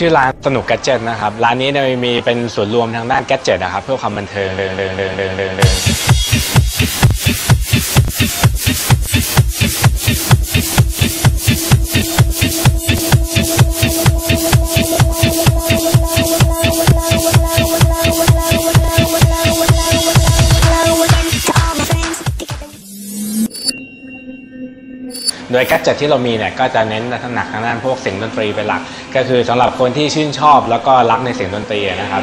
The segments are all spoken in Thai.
ชื่อร้านสนุกแกจเจิตนะครับ ร้านนี้เนี่ยมีเป็นส่วนรวมทางด้านแกจเจิตนะครับ เพื่อความบันเทิง โดยแกดเจิตที่เรามีเนี่ยก็จะเน้นถนัดทางด้านพวกเสียงดนตรีเป็นหลัก ก็คือสำหรับคนที่ชื่นชอบแล้วก็รักในเสียงดนตรีนะครับ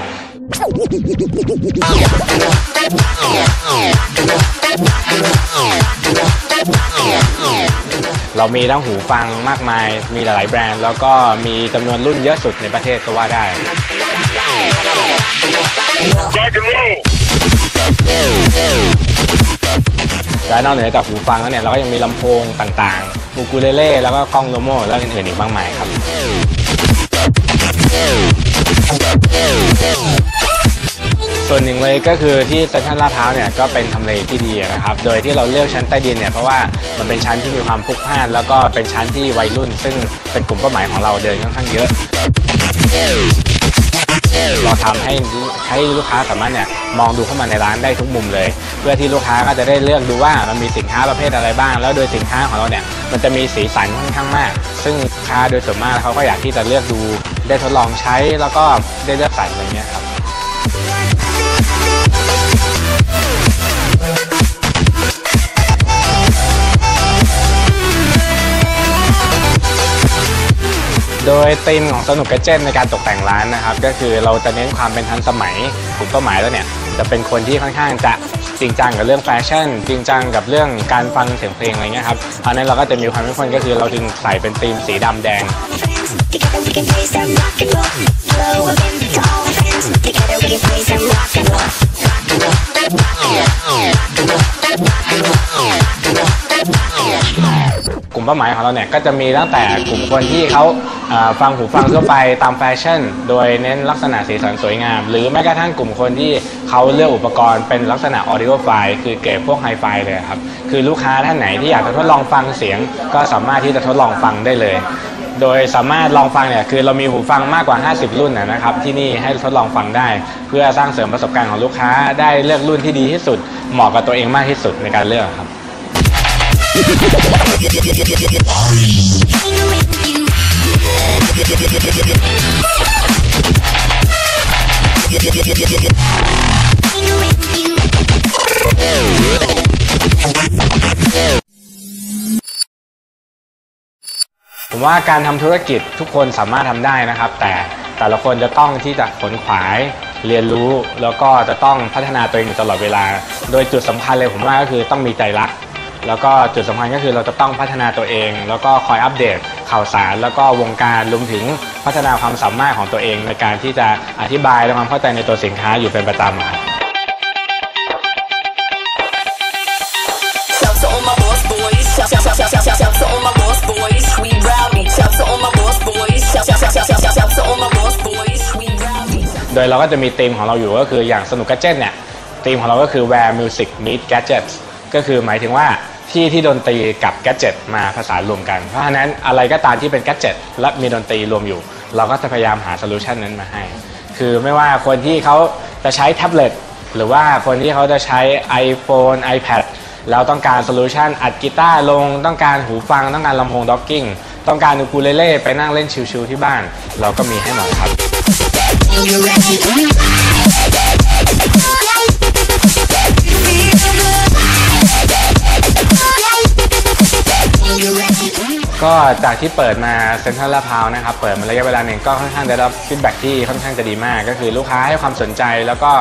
เรามีทั้งหูฟังมากมาย มีหลายแบรนด์ แล้วก็มีจำนวนรุ่นเยอะสุดในประเทศก็ว่าได้ และนอกเหนือจากหูฟังแล้วเนี่ยเราก็ยังมีลำโพงต่างๆบูกูเลเล่แล้วก็กล้องโลโมแล้วอื่นๆอีกมากมายครับส่วนหนึ่งเลยก็คือที่เซ็นทรัลลาดพร้าวเนี่ยก็เป็นทำเลที่ดีนะครับ โดยที่เราเลือกชั้นใต้ดินเนี่ยเพราะว่ามันเป็นชั้นที่มีความพลุกพล่าน แล้วก็เป็นชั้นที่วัยรุ่น ซึ่งเป็นกลุ่มเป้าหมายของเราเดินค่อนข้างเยอะ เราทำให้ให้ลูกค้าสามารถเนี่ย มองดูเข้ามาในร้านได้ทุกมุมเลย เพื่อที่ลูกค้าก็จะได้เลือกดูว่ามันมีสินค้าประเภทอะไรบ้าง แล้วโดยสินค้าของเราเนี่ยมันจะมีสีสันค่อนข้างมาก ซึ่งลูกค้าโดยส่วนมากเขาก็อยากที่จะเลือกดูได้ทดลองใช้แล้วก็ได้เลือกใส่อะไรเงี้ยครับ ยธีมของสนุกกระเจนในการตกแต่งร้านนะครับ ก็คือเราจะเน้นความเป็นทันสมัยกลุ่มเป้าหมายแล้วเนี่ย จะเป็นคนที่ค่อนข้างจะจริงจังกับเรื่องแฟชั่น จริงจังกับเรื่องการฟังเสียงเพลงอะไรเงี้ยครับเพราะนั้นเราก็จะมีความเป็นคนก็คือเราจึงใส่เป็นธีมสีดำแดง Together we can play some rock and roll. Hello again to all my friends. Together we can play some rock and roll. Rock and roll. Rock and roll. Rock and roll. กลุ่มเป้าหมายของเราเนี่ยก็จะมีตั้งแต่กลุ่มคนที่เขา ฟังหูฟังทั่วไปตามแฟชั่น โดยเน้นลักษณะสีสันสวยงาม หรือแม้กระทั่งกลุ่มคนที่เขาเลือกอุปกรณ์เป็นลักษณะ audio file คือเกรดพวกไฮไฟเลยครับ คือลูกค้าท่านไหนที่อยากจะทดลองฟังเสียง ก็สามารถที่จะทดลองฟังได้เลย โดยสามารถลองฟังเนี่ยคือเรามีหูฟังมากกว่า 50 รุ่นนะนะครับที่นี่ให้ทดลองฟังได้ เพื่อสร้างเสริมประสบการณ์ของลูกค้าได้เลือกรุ่นที่ดีที่สุด เหมาะกับตัวเองมากที่สุดในการเลือกครับ ผมว่าการทำธุรกิจทุกคนสามารถทำได้นะครับ แต่แต่ละคนจะต้องที่จะขนขวายเรียนรู้ แล้วก็จะต้องพัฒนาตัวเองอยู่ตลอดเวลา โดยจุดสำคัญเลยผมว่าก็คือต้องมีใจรัก แล้วก็จุดสำคัญก็คือเราจะต้องพัฒนาตัวเอง แล้วก็คอยอัปเดต ข่าวสารแล้วก็วงการรวมถึงพัฒนาความสามารถของตัวเองในการที่จะอธิบายและความเข้าใจในตัวสินค้าอยู่เป็นประจำอะครับ Shout to all my boss boys. Shout, shout, shout, shout, shout, shout, shout to all my boss boys. We rowdy. Shout to all my boss boys. Shout, shout, shout, shout, shout, shout, shout to all my boss boys. We rowdy. โดยเราก็จะมีธีมของเราอยู่ก็คืออย่างสนุก g a d g e t เนี่ยธีมของเราก็คือ where music meet gadgets ก็คือหมายถึงว่า ที่ที่ดนตรีกับ gadget มาผสานรวมกัน เพราะฉะนั้นอะไรก็ตามที่เป็น gadget และมีดนตรีรวมอยู่ เราก็จะพยายามหาโซลูชันนั้นมาให้ คือไม่ว่าคนที่เขาจะใช้แท็บเล็ตหรือว่าคนที่เขาจะใช้ iPhone iPad เราต้องการโซลูชันอัดกีตาร์ลงต้องการหูฟังต้องการลำโพงด็อกกิ้งต้องการอูคูเลเล่ไปนั่งเล่นชิวๆที่บ้าน เราก็มีให้หมดครับ ก็จากที่เปิดมาเซ็นทรัลลาดพร้าวนะครับเปิดมาระยะเวลาหนึ่งก็ค่อนข้างได้รับฟีดแบ็ที่ค่อนข้างจะดีมาก ก็คือลูกค้าให้ความสนใจแล้วก็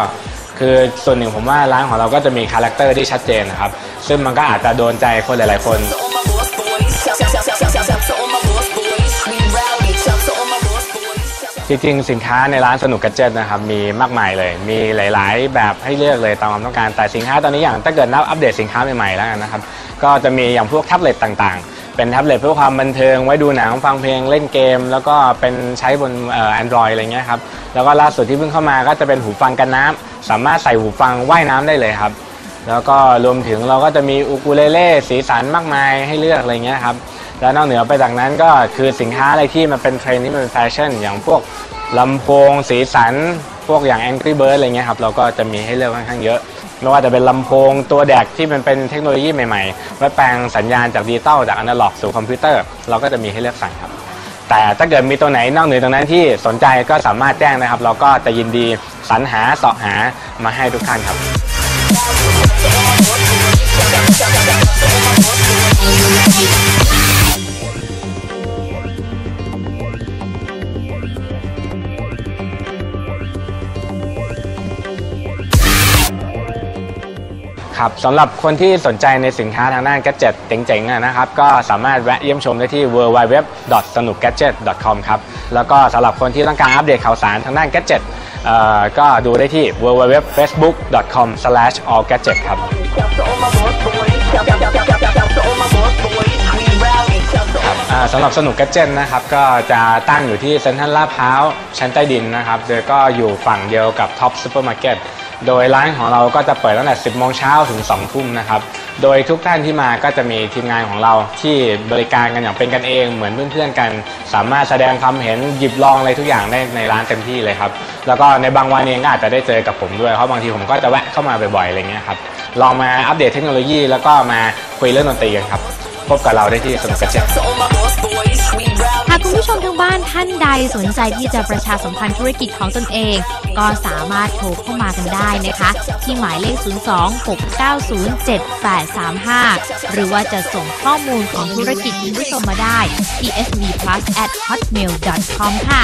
คือส่วนหนึ่งผมว่าร้านของเราก็จะมีคาแรคเตอร์ที่ชัดเจนนะครับ ซึ่งมันก็อาจจะโดนใจคนหลาย ๆ คน จริง ๆ สินค้าในร้านสนุกกัจเจตนะครับ มีมากมายเลย มีหลาย ๆ แบบให้เลือกเลยตามความต้องการแต่สินค้าตอนนี้อย่างถ้าเกิดนับอัปเดตสินค้าใหม่ ๆ แล้วกันนะครับ ก็จะมีอย่างพวกแท็บเล็ตต่าง ๆ เป็นแท็บเล็ตเพื่อความบันเทิงไว้ดูหนังฟังเพลงเล่นเกม แล้วก็เป็นใช้บนเอ่อ Android อะไรเงี้ยครับแล้วก็ล่าสุดที่เพิ่งเข้ามาก็จะเป็นหูฟังกันน้ำสามารถใส่หูฟังว่ายน้ำได้เลยครับ แล้วก็รวมถึงเราก็จะมีอูคูเลเล่สีสันมากมายให้เลือกอะไรเงี้ยครับแล้วนอกเหนือไปจากนั้นก็คือสินค้าอะไรที่มันเป็นเทรนด์ที่มันเป็นแฟชั่นอย่างพวกลำโพงสีสัน พวกอย่าง Angry Bird อะไรเงี้ยครับเราก็จะมีให้เลือกค่อนข้างเยอะ ไม่ว่าจะเป็นลำโพงตัวแดกที่มันเป็นเทคโนโลยีใหม่ๆไว้แปลงสัญญาณจากดิจิตอลจากอนาล็อกสู่คอมพิวเตอร์ เราก็จะมีให้เลือกสั่งครับ แต่ถ้าเกิดมีตัวไหนนอกเหนือตรงนั้นที่สนใจก็สามารถแจ้งนะครับ เราก็จะยินดีสรรหาเสาะหามาให้ทุกท่านครับ ครับสำหรับคนที่สนใจในสินค้าทางด้านแกดเจ็ตเจ๋งๆอะนะครับ ก็สามารถแวะเยี่ยมชมได้ที่ www.sanukgadget.com ครับ แล้วก็สำหรับคนที่ต้องการอัปเดตข่าวสารทางด้านแกดเจ็ตก็ดูได้ที่ www.facebook.com/allgadget ครับสำหรับสนุกแกดเจนนะครับก็จะตั้งอยู่ที่เซ็นทรัลลาดพร้าวชั้นใต้ดินนะครับโดยก็อยู่ฝั่งเดียวกับท็อปซูเปอร์มาร์เก็ต โดยร้านของเราก็จะเปิดตั้งแต่ 10 โมงเช้าถึง 2 ทุ่มนะครับ โดยทุกท่านที่มาก็จะมีทีมงานของเราที่บริการกันอย่างเป็นกันเองเหมือนเพื่อนๆกัน สามารถแสดงความเห็นหยิบลองอะไรทุกอย่างได้ในร้านเต็มที่เลยครับ แล้วก็ในบางวันเองก็อาจจะได้เจอกับผมด้วยเพราะบางทีผมก็จะแวะเข้ามาบ่อยๆอะไรเงี้ยครับ ลองมาอัปเดตเทคโนโลยี แล้วก็มาคุยเรื่องดนตรีกันครับ พบกับเราได้ที่สนุกกระเจ็ด to ผู้ชมทางบ้านท่านใดสนใจที่จะประชาสัมพันธ์ธุรกิจของตนเอง ก็สามารถโทรเข้ามากันได้นะคะ ที่หมายเลข 02-690-7835 หรือว่าจะส่งข้อมูลของธุรกิจคุณผู้ชมมาได้ ที่ svplus at hotmail.com ค่ะ